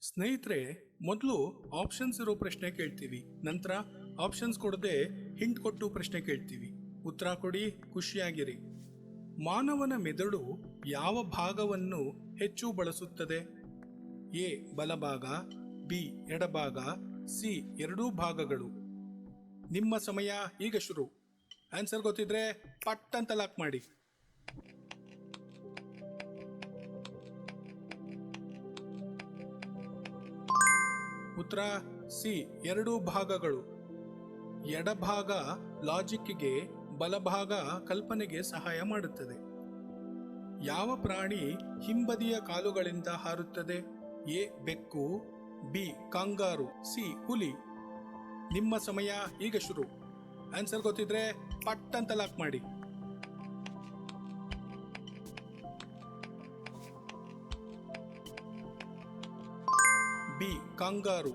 ಸ್ನೇಹಿತರೆ, ಮೊದಲು ಆಪ್ಷನ್ಸ್ ಇರೋ ಪ್ರಶ್ನೆ ಕೇಳ್ತೀವಿ. ನಂತರ ಆಪ್ಷನ್ಸ್ ಕೊಡದೆ ಹಿಂಟ್ ಕೊಟ್ಟು ಪ್ರಶ್ನೆ ಕೇಳ್ತೀವಿ. ಉತ್ತರ ಕೊಡಿ, ಖುಷಿಯಾಗಿರಿ. ಮಾನವನ ಮೆದುಳು ಯಾವ ಭಾಗವನ್ನು ಹೆಚ್ಚು ಬಳಸುತ್ತದೆ? ಎ, ಬಲಭಾಗ, ಬಿ, ಎಡಭಾಗ, ಸಿ, ಎರಡೂ ಭಾಗಗಳು. ನಿಮ್ಮ ಸಮಯ ಈಗ ಶುರು. ಆನ್ಸರ್ ಗೊತ್ತಿದ್ರೆ ಪಟ್ ಅಂತ ಲಾಕ್ ಮಾಡಿ. ಉತ್ತರ ಸಿ ಎರಡು ಭಾಗಗಳು. ಎಡಭಾಗ ಲಾಜಿಕ್ಗೆ ಬಲಭಾಗ ಕಲ್ಪನೆಗೆ ಸಹಾಯ ಮಾಡುತ್ತದೆ. ಯಾವ ಪ್ರಾಣಿ ಹಿಂಬದಿಯ ಕಾಲುಗಳಿಂದ ಹಾರುತ್ತದೆ? ಎ, ಬೆಕ್ಕು, ಬಿ, ಕಾಂಗಾರು, ಸಿ, ಹುಲಿ. ನಿಮ್ಮ ಸಮಯ ಈಗ ಶುರು. ಆನ್ಸರ್ ಗೊತ್ತಿದ್ರೆ ಪಟ್ ಅಂತ ಲಾಕ್ ಮಾಡಿ. ಕಾಂಗಾರು.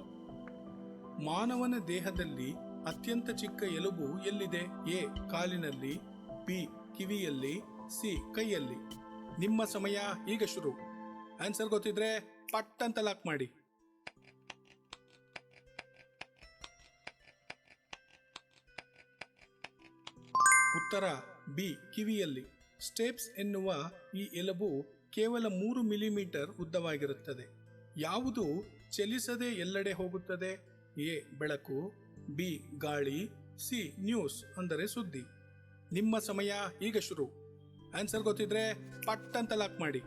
ಮಾನವನ ದೇಹದಲ್ಲಿ ಅತ್ಯಂತ ಚಿಕ್ಕ ಎಲುಬು ಎಲ್ಲಿದೆ? ಎ. ಕಾಲಿನಲ್ಲಿ, ಬಿ. ಕಿವಿಯಲ್ಲಿ, ಸಿ. ಕೈಯಲ್ಲಿ. ನಿಮ್ಮ ಸಮಯ ಈಗ ಶುರು. ಆನ್ಸರ್ ಗೊತ್ತಿದ್ರೆ ಪಟ್ ಅಂತ ಲಾಕ್ ಮಾಡಿ. ಉತ್ತರ, ಬಿ. ಕಿವಿಯಲ್ಲಿ. ಸ್ಟೇಪ್ಸ್ ಎನ್ನುವ ಈ ಎಲುಬು ಕೇವಲ ಮೂರು ಮಿಲಿಮೀಟರ್ ಉದ್ದವಾಗಿರುತ್ತದೆ. ಯಾವುದು? ಚಲಿಸದೆ ಎಲ್ಲೆಡೆ ಹೋಗುತ್ತದೆ? ಎ, ಬೆಳಕು. ಬಿ, ಗಾಳಿ. ಸಿ, ನ್ಯೂಸ್ ಅಂದರೆ ಸುದ್ದಿ. ನಿಮ್ಮ ಸಮಯ ಈಗ ಶುರು. ಆನ್ಸರ್ ಗೊತ್ತಿದ್ರೆ ಪಟ್ ಅಂತ ಲಾಕ್ ಮಾಡಿ.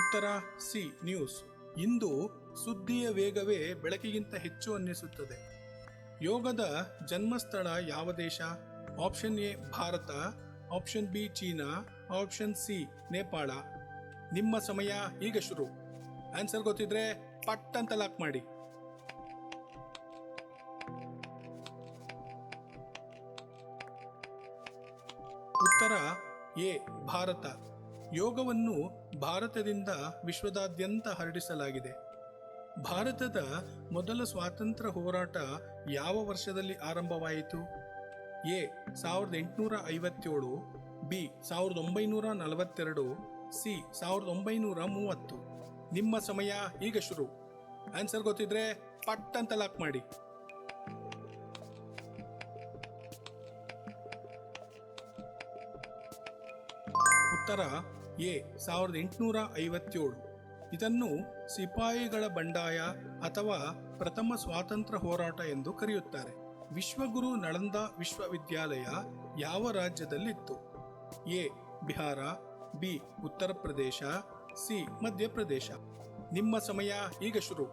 ಉತ್ತರ, ಸಿ, ನ್ಯೂಸ್. ಇಂದು ಸುದ್ದಿಯ ವೇಗವೇ ಬೆಳಕಿಗಿಂತ ಹೆಚ್ಚು ಅನ್ನಿಸುತ್ತದೆ. ಯೋಗದ ಜನ್ಮಸ್ಥಳ ಯಾವ ದೇಶ? Option A, Bharat. Option B China, option C Nepal. ನಿಮ್ಮ ಸಮಯ ಈಗ ಶುರು. ಆನ್ಸರ್ ಗೊತ್ತಿದ್ರೆ ಪಟ್ ಅಂತ ಲಾಕ್ ಮಾಡಿ. ಉತ್ತರ ಎ, ಭಾರತ. ಯೋಗವನ್ನು ಭಾರತದಿಂದ ವಿಶ್ವದಾದ್ಯಂತ ಹರಡಿಸಲಾಗಿದೆ. ಭಾರತದ ಮೊದಲ ಸ್ವಾತಂತ್ರ್ಯ ಹೋರಾಟ ಯಾವ ವರ್ಷದಲ್ಲಿ ಆರಂಭವಾಯಿತು? ಎ ಸಾವಿರದ ಎಂಟುನೂರ ಐವತ್ತೇಳು, ಬಿ ಸಾವಿರದ ಒಂಬೈನೂರ ನಲವತ್ತೆರಡು, ಸಿ ಸಾವಿರದ ಒಂಬೈನೂರ ಮೂವತ್ತು. ನಿಮ್ಮ ಸಮಯ ಈಗ ಶುರು. ಆನ್ಸರ್ ಗೊತ್ತಿದ್ರೆ ಪಟ್ ಅಂತ ಲಾಕ್ ಮಾಡಿ. ಉತ್ತರ ಎ ಸಾವಿರದ ಎಂಟುನೂರ ಐವತ್ತೇಳು. ಇದನ್ನು ಸಿಪಾಯಿಗಳ ಬಂಡಾಯ ಅಥವಾ ಪ್ರಥಮ ಸ್ವಾತಂತ್ರ್ಯ ಹೋರಾಟ ಎಂದು ಕರೆಯುತ್ತಾರೆ. ವಿಶ್ವಗುರು ನಳಂದ ವಿಶ್ವವಿದ್ಯಾಲಯ ಯಾವ ರಾಜ್ಯದಲ್ಲಿತ್ತು? A, Bihar, B, Uttar Pradesh, C Madhya Pradesh ನಿಮ್ಮ ಸಮಯ ಈಗ ಶುರು.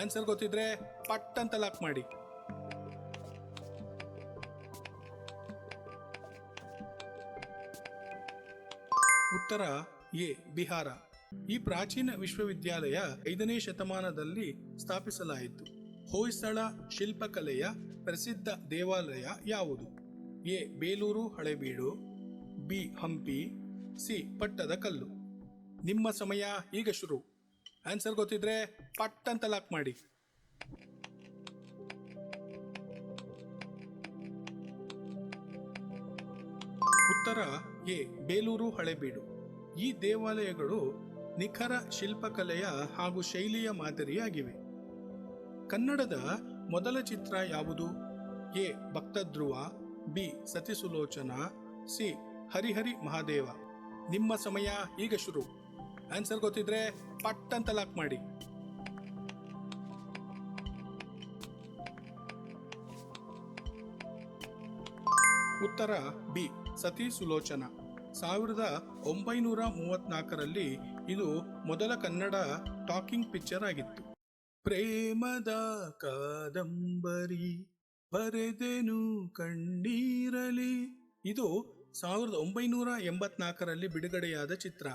ಆನ್ಸರ್ ಗೊತ್ತಿದ್ರೆ ಪಟ್ ಅಂತ ಲಾಕ್ ಮಾಡಿ. ಉತ್ತರ, ಎ, ಬಿಹಾರ. ಈ ಪ್ರಾಚೀನ ವಿಶ್ವವಿದ್ಯಾಲಯ ಐದನೇ ಶತಮಾನದಲ್ಲಿ ಸ್ಥಾಪಿಸಲಾಯಿತು. ಹೊಯ್ಸಳ ಶಿಲ್ಪಕಲೆಯ ಪ್ರಸಿದ್ಧ ದೇವಾಲಯ ಯಾವುದು? A. Belur Halebidu, B. Hampi, C. Pattadakal. ನಿಮ್ಮ ಸಮಯ ಈಗ ಶುರು. ಆನ್ಸರ್ ಗೊತ್ತಿದ್ರೆ ಪಟ್ ಅಂತ ಲಾಕ್ ಮಾಡಿ. ಉತ್ತರ, ಎ. ಬೇಲೂರು ಹಳೆಬೀಡು. ಈ ದೇವಾಲಯಗಳು ನಿಖರ ಶಿಲ್ಪಕಲೆಯ ಹಾಗೂ ಶೈಲಿಯ ಮಾದರಿಯಾಗಿವೆ. ಕನ್ನಡದ ಮೊದಲ ಚಿತ್ರ ಯಾವುದು? A. Bhakta Dhruva, B. Sati Sulochana, C. Harihari Mahadeva. ನಿಮ್ಮ ಸಮಯ ಈಗ ಶುರು. ಆನ್ಸರ್ ಗೊತ್ತಿದ್ರೆ ಪಟ್ ಅಂತ ಲಾಕ್ ಮಾಡಿ. ಉತ್ತರ ಬಿ. ಸತಿ ಸುಲೋಚನ ಸಾವಿರದ ಒಂಬೈನೂರ ಮೂವತ್ನಾಲ್ಕರಲ್ಲಿ ಇದು ಮೊದಲ ಕನ್ನಡ ಟಾಕಿಂಗ್ ಪಿಕ್ಚರ್ ಆಗಿತ್ತು. ಪ್ರೇಮದ ಕಾದಂಬರಿ ಬರೆದೆನು ಕಣ್ಣೀರಲಿ ಇದು ಸಾವಿರದ ಒಂಬೈನೂರ ಎಂಬತ್ನಾಲ್ಕರಲ್ಲಿ ಬಿಡುಗಡೆಯಾದ ಚಿತ್ರ.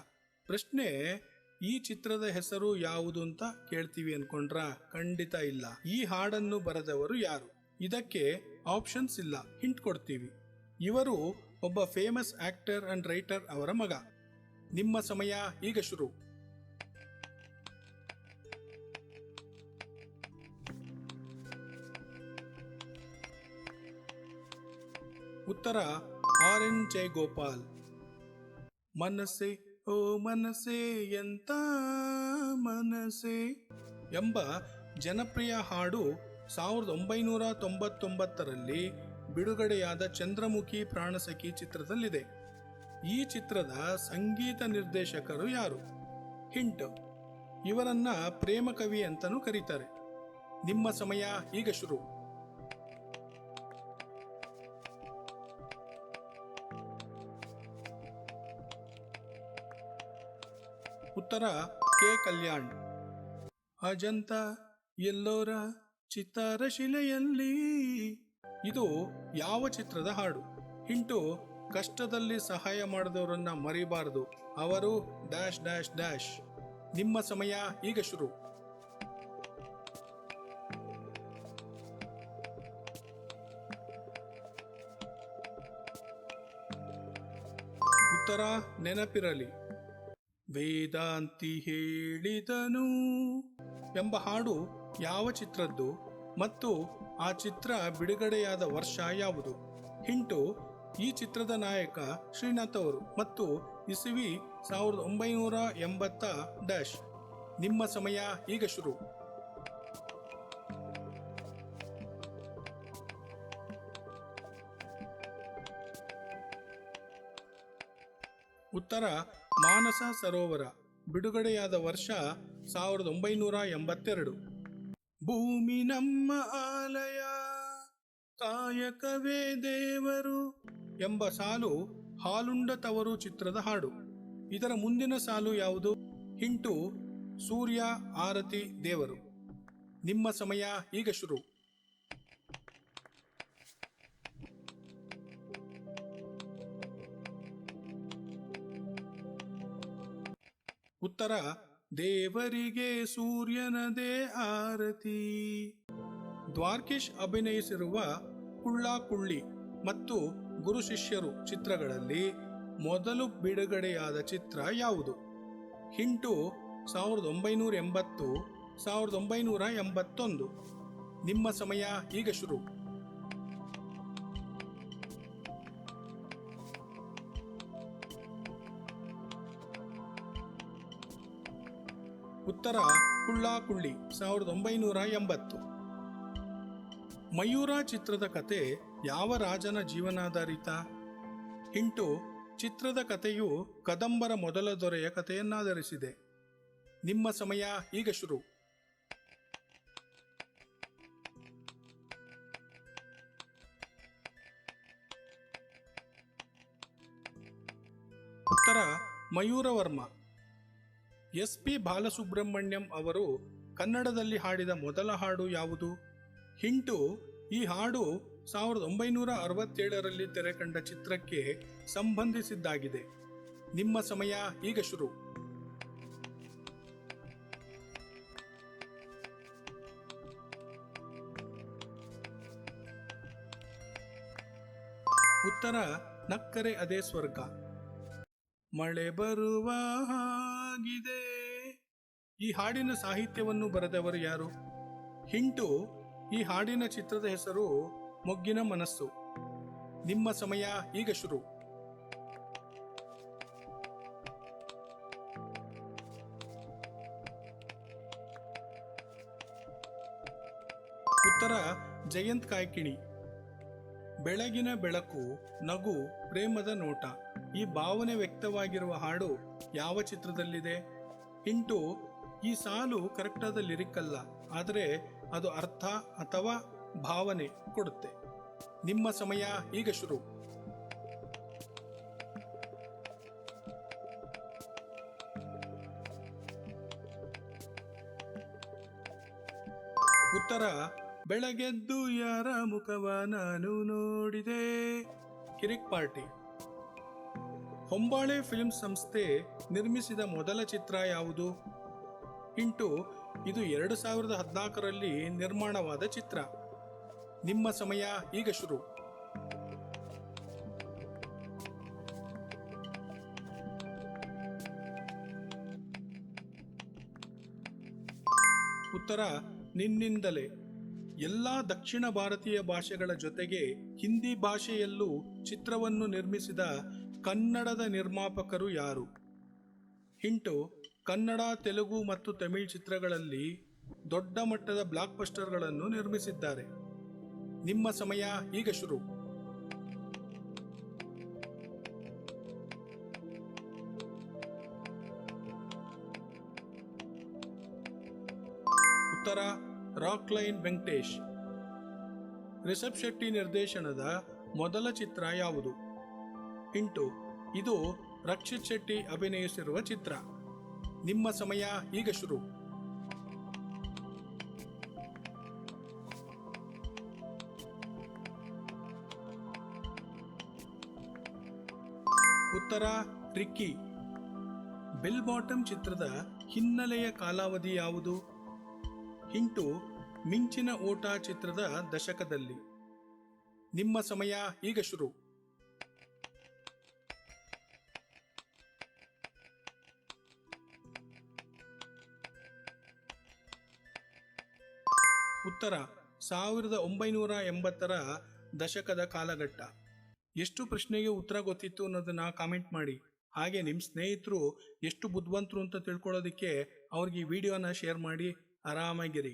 ಪ್ರಶ್ನೆ, ಈ ಚಿತ್ರದ ಹೆಸರು ಯಾವುದು ಅಂತ ಕೇಳ್ತೀವಿ ಅನ್ಕೊಂಡ್ರ ಖಂಡಿತ ಇಲ್ಲ. ಈ ಹಾಡನ್ನು ಬರೆದವರು ಯಾರು? ಇದಕ್ಕೆ ಆಪ್ಷನ್ಸ್ ಇಲ್ಲ ಹಿಂಟ್ ಕೊಡ್ತೀವಿ. ಇವರು ಒಬ್ಬ ಫೇಮಸ್ ಆಕ್ಟರ್ ಅಂಡ್ ರೈಟರ್ ಅವರ ಮಗ. ನಿಮ್ಮ ಸಮಯ ಈಗ ಶುರು. ಉತ್ತರ ಆರ್ ಎನ್ ಜಯಗೋಪಾಲ್ ಮನಸ್ಸೆ, ಓ ಮನಸ್ಸೆ, ಎಂತ ಮನಸ್ಸೆ ಎಂಬ ಜನಪ್ರಿಯ ಹಾಡು ಸಾವಿರದ ಒಂಬೈನೂರ ತೊಂಬತ್ತೊಂಬತ್ತರಲ್ಲಿ ಬಿಡುಗಡೆಯಾದ ಚಂದ್ರಮುಖಿ ಪ್ರಾಣಸಖಿ ಚಿತ್ರದಲ್ಲಿದೆ. ಈ ಚಿತ್ರದ ಸಂಗೀತ ನಿರ್ದೇಶಕರು ಯಾರು? ಹಿಂಟ್. ಇವರನ್ನ ಪ್ರೇಮ ಕವಿ ಅಂತಲೂ ಕರೀತಾರೆ. ನಿಮ್ಮ ಸಮಯ ಈಗ ಶುರು. ಉತ್ತರ ಕೆ ಕಲ್ಯಾಣ್. ಅಜಂತ ಎಲ್ಲೋರ ಚಿತ್ತಾರ ಶಿಲೆಯಲ್ಲಿ. ಇದು ಯಾವ ಚಿತ್ರದ ಹಾಡು? ಹಿಂಟು, ಕಷ್ಟದಲ್ಲಿ ಸಹಾಯ ಮಾಡಿದವರನ್ನ ಮರಿಬಾರದು. ಅವರು ಡ್ಯಾಶ್ ಡ್ಯಾಶ್ ಡ್ಯಾಶ್. ನಿಮ್ಮ ಸಮಯ ಈಗ ಶುರು. ಉತ್ತರ ನೆನಪಿರಲಿ. ವೇದಾಂತಿ ಹೇಳಿದನು ಎಂಬ ಹಾಡು ಯಾವ ಚಿತ್ರದ್ದು ಮತ್ತು ಆ ಚಿತ್ರ ಬಿಡುಗಡೆಯಾದ ವರ್ಷ ಯಾವುದು? ಹಿಂಟು, ಈ ಚಿತ್ರದ ನಾಯಕ ಶ್ರೀನಾಥ್ ಅವರು ಮತ್ತು ಇಸವಿ ಸಾವಿರದ ಒಂಬೈನೂರ ಎಂಬತ್ತ ಡ್ಯಾಶ್ ನಿಮ್ಮ ಸಮಯ ಈಗ ಶುರು. ಉತ್ತರ, ಮಾನಸ ಸರೋವರ, ಬಿಡುಗಡೆಯಾದ ವರ್ಷ ಸಾವಿರದ ಒಂಬೈನೂರ ಎಂಬತ್ತೆರಡು. ಭೂಮಿ ನಮ್ಮ ಆಲಯ, ಕಾಯಕವೇ ದೇವರು ಎಂಬ ಸಾಲು ಹಾಲುಂಡ ತವರು ಚಿತ್ರದ ಹಾಡು. ಇದರ ಮುಂದಿನ ಸಾಲು ಯಾವುದು? ಹಿಂಟು, ಸೂರ್ಯ, ಆರತಿ, ದೇವರು. ನಿಮ್ಮ ಸಮಯ ಈಗ ಶುರು. ಉತ್ತರ, ದೇವರಿಗೆ ಸೂರ್ಯನದೇ ಆರತಿ. ದ್ವಾರ್ಕಿಶ್ ಅಭಿನಯಿಸಿರುವ ಕುಳ್ಳಾಕುಳ್ಳಿ ಮತ್ತು ಗುರು ಶಿಷ್ಯರು ಚಿತ್ರಗಳಲ್ಲಿ ಮೊದಲು ಬಿಡುಗಡೆಯಾದ ಚಿತ್ರ ಯಾವುದು? ಹಿಂಟು, ಸಾವಿರದ ಒಂಬೈನೂರ ಎಂಬತ್ತು, ಸಾವಿರದ ಒಂಬೈನೂರ ಎಂಬತ್ತೊಂದು. ನಿಮ್ಮ ಸಮಯ ಈಗ ಶುರು. ಉತ್ತರ ಕುಳ್ಳಾಕುಳ್ಳಿ, ಸಾವಿರದ ಒಂಬೈನೂರ ಎಂಬತ್ತು. ಮಯೂರ ಚಿತ್ರದ ಕತೆ ಯಾವ ರಾಜನ ಜೀವನಾಧಾರಿತ? ಹಿಂಟು ಚಿತ್ರದ ಕಥೆಯು ಕದಂಬರ ಮೊದಲ ದೊರೆಯ ಕಥೆಯನ್ನಾಧರಿಸಿದೆ. ನಿಮ್ಮ ಸಮಯ ಈಗ ಶುರು. ಉತ್ತರ, ಮಯೂರವರ್ಮ. ಎಸ್ ಪಿ ಬಾಲಸುಬ್ರಹ್ಮಣ್ಯಂ ಅವರು ಕನ್ನಡದಲ್ಲಿ ಹಾಡಿದ ಮೊದಲ ಹಾಡು ಯಾವುದು? ಹಿಂಟು, ಈ ಹಾಡು ಸಾವಿರದ ಒಂಬೈನೂರ ಅರವತ್ತೇಳರಲ್ಲಿ ತೆರೆಕಂಡ ಚಿತ್ರಕ್ಕೆ ಸಂಬಂಧಿಸಿದ್ದಾಗಿದೆ. ನಿಮ್ಮ ಸಮಯ ಈಗ ಶುರು. ಉತ್ತರ, ನಕ್ಕರೆ ಅದೇ ಸ್ವರ್ಗ. ಮಳೆ ಬರುವ ಹಾಗಿದೆ. ಈ ಹಾಡಿನ ಸಾಹಿತ್ಯವನ್ನು ಬರೆದವರು ಯಾರು? ಹಿಂಟು, ಈ ಹಾಡಿನ ಚಿತ್ರದ ಹೆಸರು ಮೊಗ್ಗಿನ ಮನಸ್ಸು. ನಿಮ್ಮ ಸಮಯ ಈಗ ಶುರು. ಉತ್ತರ, ಜಯಂತ್ ಕಾಯ್ಕಿಣಿ. ಬೆಳಗಿನ ಬೆಳಕು ನಗು ಪ್ರೇಮದ ನೋಟ. ಈ ಭಾವನೆ ವ್ಯಕ್ತವಾಗಿರುವ ಹಾಡು ಯಾವ ಚಿತ್ರದಲ್ಲಿದೆ? ಇಂಟು, ಈ ಸಾಲು ಕರೆಕ್ಟಾದ ಲಿರಿಕ್ ಅಲ್ಲ, ಆದರೆ ಅದು ಅರ್ಥ ಅಥವಾ ಭಾವನೆ ಕೊಡುತ್ತೆ. ನಿಮ್ಮ ಸಮಯ ಈಗ ಶುರು. ಉತ್ತರ ಬೆಳಗೆದ್ದು ಯಾರ ಮುಖವ ನಾನು ನೋಡಿದೆ. ಕಿರಿಕ್ ಪಾರ್ಟಿ. ಹೊಂಬಾಳೆ ಫಿಲ್ಮ್ ಸಂಸ್ಥೆ ನಿರ್ಮಿಸಿದ ಮೊದಲ ಚಿತ್ರ ಯಾವುದು? ಇಂಟು, ಇದು ಎರಡು ಸಾವಿರದ ಹದಿನಾಲ್ಕರಲ್ಲಿ ನಿರ್ಮಾಣವಾದ ಚಿತ್ರ. ನಿಮ್ಮ ಸಮಯ ಈಗ ಶುರು. ಉತ್ತರ, ನಿನ್ನಿಂದಲೇ. ಎಲ್ಲ ದಕ್ಷಿಣ ಭಾರತೀಯ ಭಾಷೆಗಳ ಜೊತೆಗೆ ಹಿಂದಿ ಭಾಷೆಯಲ್ಲೂ ಚಿತ್ರವನ್ನು ನಿರ್ಮಿಸಿದ ಕನ್ನಡದ ನಿರ್ಮಾಪಕರು ಯಾರು? ಹಿಂಟು, ಕನ್ನಡ, ತೆಲುಗು ಮತ್ತು ತಮಿಳ್ ಚಿತ್ರಗಳಲ್ಲಿ ದೊಡ್ಡ ಮಟ್ಟದ ಬ್ಲಾಕ್ ಬಸ್ಟರ್ಗಳನ್ನು ನಿರ್ಮಿಸಿದ್ದಾರೆ. ನಿಮ್ಮ ಸಮಯ ಈಗ ಶುರು. ಉತ್ತರ ರಾಕ್ ಲೈನ್ ವೆಂಕಟೇಶ್. ರಿಷಬ್ ಶೆಟ್ಟಿ ನಿರ್ದೇಶನದ ಮೊದಲ ಚಿತ್ರ ಯಾವುದು? ಇಂಟು ಇದು ರಕ್ಷಿತ್ ಶೆಟ್ಟಿ ಅಭಿನಯಿಸಿರುವ ಚಿತ್ರ. ನಿಮ್ಮ ಸಮಯ ಈಗ ಶುರು. ಉತ್ತರ, ರಿಕ್ಕಿ. ಬೆಲ್ ಬಾಟಮ್ ಚಿತ್ರದ ಹಿನ್ನೆಲೆಯ ಕಾಲಾವಧಿ ಯಾವುದು? ಹಿಂಟು ಮಿಂಚಿನ ಓಟ ಚಿತ್ರದ ದಶಕದಲ್ಲಿ. ನಿಮ್ಮ ಸಮಯ ಈಗ ಶುರು. ಉತ್ತರ, ಸಾವಿರದ ಒಂಬೈನೂರ ಎಂಬತ್ತರ ದಶಕದ ಕಾಲಘಟ್ಟ. ಎಷ್ಟು ಪ್ರಶ್ನೆಗೆ ಉತ್ತರ ಗೊತ್ತಿತ್ತು ಅನ್ನೋದನ್ನ ಕಾಮೆಂಟ್ ಮಾಡಿ. ಹಾಗೆ ನಿಮ್ಮ ಸ್ನೇಹಿತರು ಎಷ್ಟು ಬುದ್ಧಿವಂತರು ಅಂತ ತಿಳ್ಕೊಳ್ಳೋದಕ್ಕೆ ಅವ್ರಿಗೆ ಈ ವಿಡಿಯೋನ ಶೇರ್ ಮಾಡಿ. ಆರಾಮಾಗಿರಿ